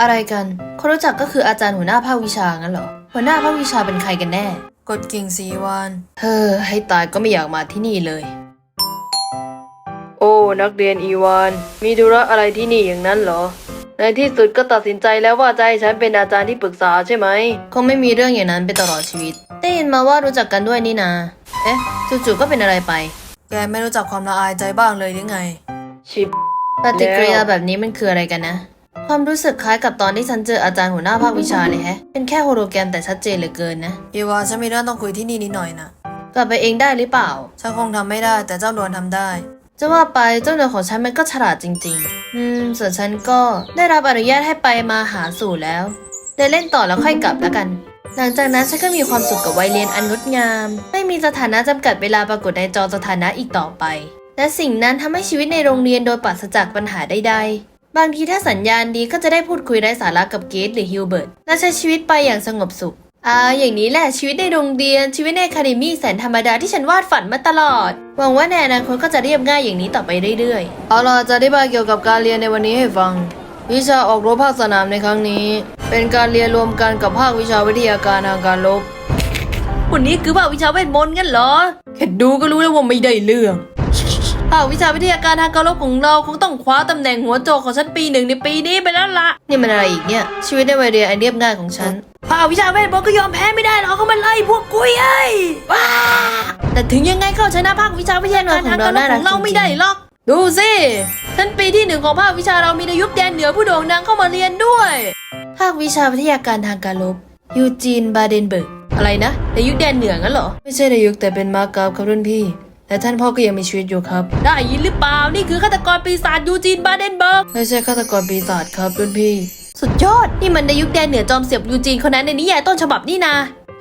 อะไรกัน คนรู้จักก็คืออาจารย์หัวหน้าภาควิชางั้นเหรอ หัวหน้าภาควิชาเป็นใครกันแน่ กดกิ่งสีวานเฮ้อให้ตายก็ไม่อยากมาที่นี่เลย โอ้ นักเรียนอีวาน มีธุระอะไรที่นี่อย่างนั้นเหรอ ในที่สุดก็ตัดสินใจแล้วว่าจะให้ฉันเป็นอาจารย์ที่ปรึกษาใช่ไหม คงไม่มีเรื่องอย่างนั้นไปตลอดชีวิต ได้ยินมาว่ารู้จักกันด้วยนี่นา เอ๊ะ จู่ๆก็เป็นอะไรไป แกไม่รู้จักความละอายใจบ้างเลยหรือไง ชิบ ปฏิกิริยาแล้วแบบนี้มันคืออะไรกันนะ ความรู้สึกคล้ายกับตอนที่ฉันเจออาจารย์หัวหน้าภาควิชาเลยแฮะ เป็นแค่โฮโลแกรมแต่ชัดเจนเหลือเกินนะอีวานฉันมีเรื่องต้องคุยที่นี่นิดหน่อยนะ กลับไปเองได้หรือเปล่า ฉันคงทำไม่ได้แต่เจ้าดวนทำได้ จะว่าไปเจ้าเนื้อของฉันมันก็ฉลาดจริง ๆ อืม ส่วนฉันก็ได้รับอนุญาตให้ไปมาหาสู่แล้วเดินเล่นต่อแล้วค่อยกลับแล้วกัน หลังจากนั้นฉันก็มีความสุขกับวัยเรียนอันงดงาม ไม่มีสถานะจำกัดเวลาปรากฏในจอสถานะอีกต่อไป และสิ่งนั้นทำให้ชีวิตในโรงเรียนโดยปราศจากปัญหาใดๆ บางทีถ้าสัญญาณดีก็จะได้พูดคุยไร้สาระกับเกตหรือฮิลเบิร์ตและใช้ชีวิตไปอย่างสงบสุข อ่า อย่างนี้แหละชีวิตในโรงเรียนชีวิตในอะคาเดมี่แสนธรรมดาที่ฉันวาดฝันมาตลอด หวังว่าในอนาคตก็จะเรียบง่ายอย่างนี้ต่อไปเรื่อยๆ เอาล่ะจะอธิบายเกี่ยวกับการเรียนในวันนี้ให้ฟัง วิชาออกรบภาคสนามในครั้งนี้ เป็นการเรียนรวมกันกับภาควิชาวิทยาการทางการรบวันนี้คือภาควิชาเวทมนต์งั้นเหรอแค่ดูก็รู้แล้วว่าไม่ได้เรื่อง ภาควิชาวิทยาการทางการรบของเราคงต้องคว้าตำแหน่งหัวโจกของฉันปีหนึ่งในปีนี้ไปแล้วละนี่มันอะไรอีกเนี่ยชีวิตในวัยเรียนอันเรียบง่ายของฉันภาควิชาเวทมนต์ก็ยอมแพ้ไม่ได้หรอกเขามาไล่พวกกุยไอ้ว้าแต่ถึงยังไงเข้าชนะภาควิชาวิทยาการทางการรบของเราไม่ได้หรอก ดูสิฉันปีที่หนึ่งของภาควิชาเรามีในยุคแดนเหนือผู้โด่งดังเข้ามาเรียนด้วย ภาควิชาวิทยาการทางการรบยูจีนบาเดนเบิร์กอะไรนะในยุคแดนเหนืองั้นเหรอ ไม่ใช่ในยุคแต่เป็นมาร์กราฟครับรุ่นพี่ แต่ท่านพ่อก็ยังมีชีวิตอยู่ครับ ได้ยินหรือเปล่า นี่คือฆาตกรปีศาจยูจีนบาเดนเบิร์ก ไม่ใช่ฆาตกรปีศาจครับรุ่นพี่ สุดยอด นี่มันในยุคแดนเหนือจอมเสียบยูจีนคนนั้นในนิยายต้นฉบับนี่นา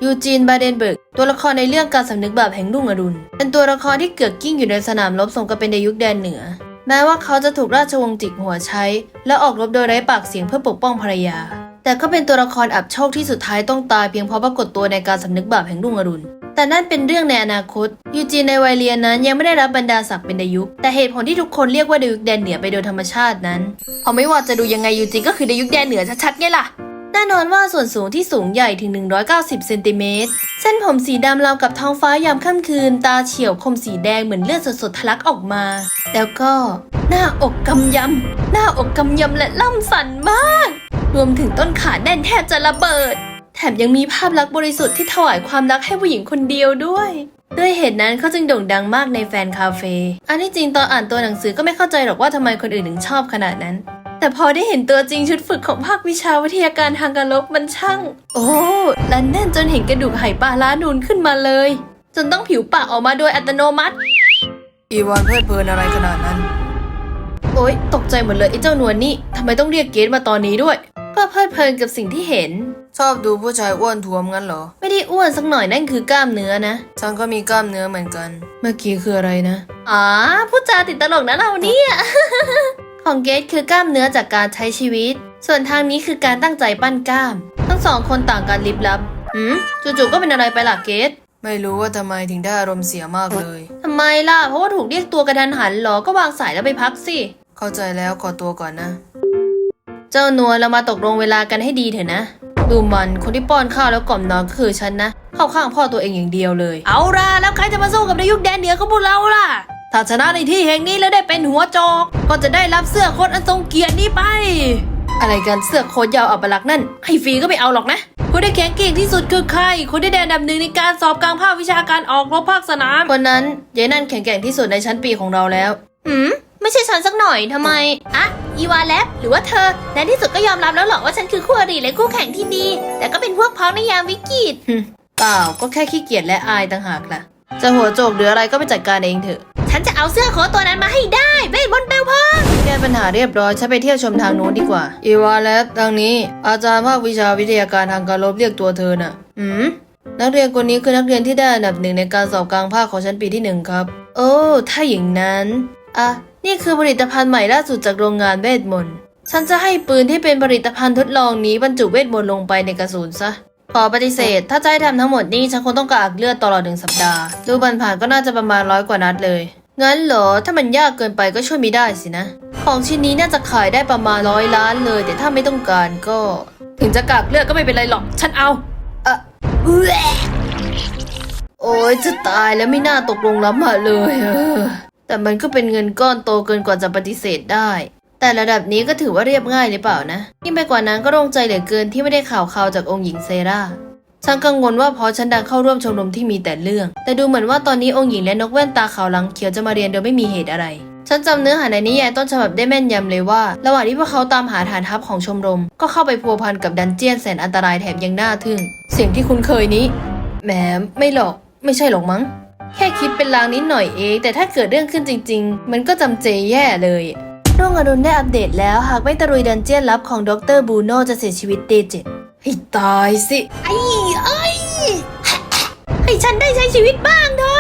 ยูจีนบาเดนเบิร์ก ตัวละครในเรื่องการสำนึกบาปแห่งรุ่งอรุณ เป็นตัวละครที่เกือกกิ้งอยู่ในสนามรบสมกับเป็นในยุคแดนเหนือ แม้ว่าเขาจะถูกราชวงศ์จิกหัวใช้ และออกรบโดยไร้ปากเสียงเพื่อปกป้องภรรยา แต่ก็เป็นตัวละครอับโชคที่สุดท้ายต้องตายเพียงเพราะปรากฏตัวในการสำนึกบาปแห่งรุ่งอรุณ แต่นั่นเป็นเรื่องในอนาคต ยูจีนในวัยเรียนนั้นยังไม่ได้รับบรรดาศักดิ์เป็นดายุคแต่เหตุผลที่ทุกคนเรียกว่าดายุคแดนเหนือไปโดยธรรมชาตินั้นเพราะไม่ว่าจะดูยังไงยูจีนก็คือดายุคแดนเหนือชัดๆไงล่ะแน่นอนว่าส่วนสูงที่สูงใหญ่ถึง 190 เซนติเมตร เส้นผมสีดำราวกับท้องฟ้ายามค่ำคืน ตาเฉียวคมสีแดงเหมือนเลือดสดๆทะลักออกมา แล้วก็ หน้าอกกำยำ หน้าอกกำยำและล่ำสันมาก รวมถึงต้นขาแน่นแทบจะระเบิด แถมยังมีภาพลักษณ์บริสุทธิ์ที่ถวายความรักให้ผู้หญิงคนเดียวด้วย ด้วยเหตุนั้นเขาจึงโด่งดังมากในแฟนคาเฟ่ อันที่จริงตอนอ่านตัวหนังสือก็ไม่เข้าใจหรอกว่าทำไมคนอื่นถึงชอบขนาดนั้น แต่พอได้เห็นตัวจริงชุดฝึกของภาควิชาวิทยาการทางการลบมันช่าง โอ้และแน่นจนเห็นกระดูกไหปลาล้านูนขึ้นมาเลย จนต้องผิวปากออกมาโดยอัตโนมัติ อีวานเพลิดเพลินอะไรขนาดนั้น โอ๊ยตกใจหมดเลยไอ้เจ้านวลนี่ทำไมต้องเรียกเกดมาตอนนี้ด้วย ก็เพลิดเพลินกับสิ่งที่เห็น ชอบดูผู้ชายอ้วนท้วมงั้นเหรอ ไม่ได้อ้วนสักหน่อยนั่นคือกล้ามเนื้อนะ ฉันก็มีกล้ามเนื้อเหมือนกัน เมื่อกี้คืออะไรนะ อ๋อพูดจาติดตลกนะเราเนี่ย ของเกดคือกล้ามเนื้อจากการใช้ชีวิต ส่วนทางนี้คือการตั้งใจปั้นกล้าม ทั้งสองคนต่างกันลิบลับหืมจู่ๆก็เป็นอะไรไปล่ะเกดไม่รู้ว่าทำไมถึงได้อารมณ์เสียมากเลยทำไมล่ะ เพราะว่าถูกเรียกตัวกระทันหันเหรอ ก็วางสายแล้วไปพักสิ เข้าใจแล้วขอตัวก่อนนะ เจ้านวลเรามาตกลงเวลากันให้ดีเถอะนะ ดูมันคนที่ป้อนข้าวแล้วกล่อมนอนก็คือฉันนะ เข้าข้างพ่อตัวเองอย่างเดียวเลย เอาล่ะแล้วใครจะมาสู้กับในยุคแดนเหนือของพวกเราล่ะ ถ้าชนะในที่แห่งนี้แล้วได้เป็นหัวโจกก็จะได้รับเสื้อโค้ทอันทรงเกียรตินี้ไป อะไรกันเสื้อโค้ทยาวอัปลักษณ์นั่นให้ฟรีก็ไม่เอาหรอกนะคนที่แข็งเก่งที่สุดคือใคร คนที่ได้อันดับหนึ่งในการสอบกลางภาควิชาการออกรบภาคสนาม คนนั้นยายนั่นแข็งแกร่งที่สุดในชั้นปีของเราแล้วหืม ไม่ใช่ฉันสักหน่อยทำไม อะ อีวาแลบหรือว่าเธอในที่สุดก็ยอมรับแล้วเหรอว่าฉันคือคู่อริและคู่แข่งที่ดีแต่ก็เป็นพวกพ้องในยามวิกฤตเปล่าก็แค่ขี้เกียจและอายต่างหากล่ะ จะหัวโจกหรืออะไรก็ไปจัดการเองเถอะ ฉันจะเอาเสื้อโค้ทตัวนั้นมาให้ได้เบสบอลเปลวเพลิงแก้ปัญหาเรียบร้อยฉันไปเที่ยวชมทางนู้นดีกว่า อีวาแลบทางนี้ อาจารย์ภาควิชาวิทยาการทางการลบเรียกตัวเธอน่ะหืมนักเรียนคนนี้คือนักเรียนที่ได้อันดับหนึ่งในการสอบกลางภาคของชั้นปีที่หนึ่งครับ โอ้ ถ้าอย่างนั้น อะ นี่คือผลิตภัณฑ์ใหม่ล่าสุดจากโรงงานเวทมนต์ ฉันจะให้ปืนที่เป็นผลิตภัณฑ์ทดลองนี้บรรจุเวทมนต์ลงไปในกระสุนซะ ขอปฏิเสธ ถ้าจะให้ทำทั้งหมดนี้ฉันคงต้องกระอักเลือดตลอดหนึ่งสัปดาห์ ดูบันผ่านก็น่าจะประมาณร้อยกว่านัดเลย งั้นเหรอ ถ้ามันยากเกินไปก็ช่วยไม่ได้สินะ ของชิ้นนี้น่าจะขายได้ประมาณร้อยล้านเลย แต่ถ้าไม่ต้องการก็ ถึงจะกากเลือดก็ไม่เป็นไรหรอก ฉันเอาอะเอื้อโอ้ยจะตายแล้วไม่น่าตกลงรับมาเลยเออ แต่มันก็เป็นเงินก้อนโตเกินกว่าจะปฏิเสธได้ แต่ระดับนี้ก็ถือว่าเรียบง่ายหรือเปล่านะยิ่งไปกว่านั้นก็โล่งใจเหลือเกินที่ไม่ได้ข่าวข่าวจากองค์หญิงเซราฉันกังวลว่าเพราะฉันดังเข้าร่วมชมรมที่มีแต่เรื่อง แต่ดูเหมือนว่าตอนนี้องค์หญิงและนกแว่นตาขาวหลังเขียวจะมาเรียนโดยไม่มีเหตุอะไร ฉันจำเนื้อหาในนิยายต้นฉบับได้แม่นยำเลยว่า ระหว่างที่พวกเขาตามหาฐานทัพของชมรม ก็เข้าไปพัวพันกับดันเจียนแสนอันตรายแถมยังน่าทึ่ง เสียงที่คุณเคยนี้แหมไม่หรอก ไม่ใช่หรอกมั้ง แค่คิดเป็นลางนิดหน่อยเอง แต่ถ้าเกิดเรื่องขึ้นจริง ๆ มันก็จำเจแย่เลยรุ่งอรุณได้อัปเดตแล้วหากไม่ตะรุยดันเจียนลับของดรบูโนจะเสียชีวิตเดเจ็ดให้ตายสิ ไอ้ไอ้ให้ฉันได้ใช้ชีวิตบ้างเถอะ